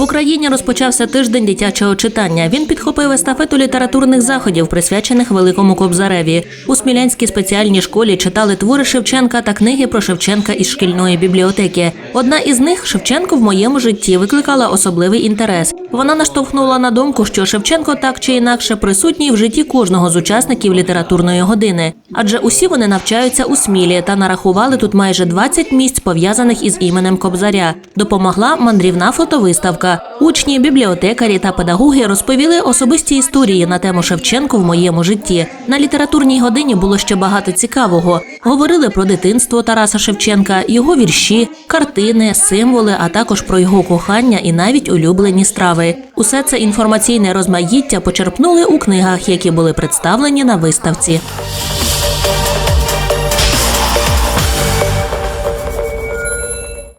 В Україні розпочався тиждень дитячого читання. Він підхопив естафету літературних заходів, присвячених Великому Кобзареві. У Смілянській спеціальній школі читали твори Шевченка та книги про Шевченка із шкільної бібліотеки. Одна із них Шевченко в моєму житті викликала особливий інтерес. Вона наштовхнула на думку, що Шевченко так чи інакше присутній в житті кожного з учасників літературної години, адже усі вони навчаються у Смілі та нарахували тут майже 20 місць пов'язаних із іменем Кобзаря. Допомогла мандрівна фотовиставка. Учні, бібліотекарі та педагоги розповіли особисті історії на тему Шевченко в моєму житті. На літературній годині було ще багато цікавого. Говорили про дитинство Тараса Шевченка, його вірші, картини, символи, а також про його кохання і навіть улюблені страви. Усе це інформаційне розмаїття почерпнули у книгах, які були представлені на виставці.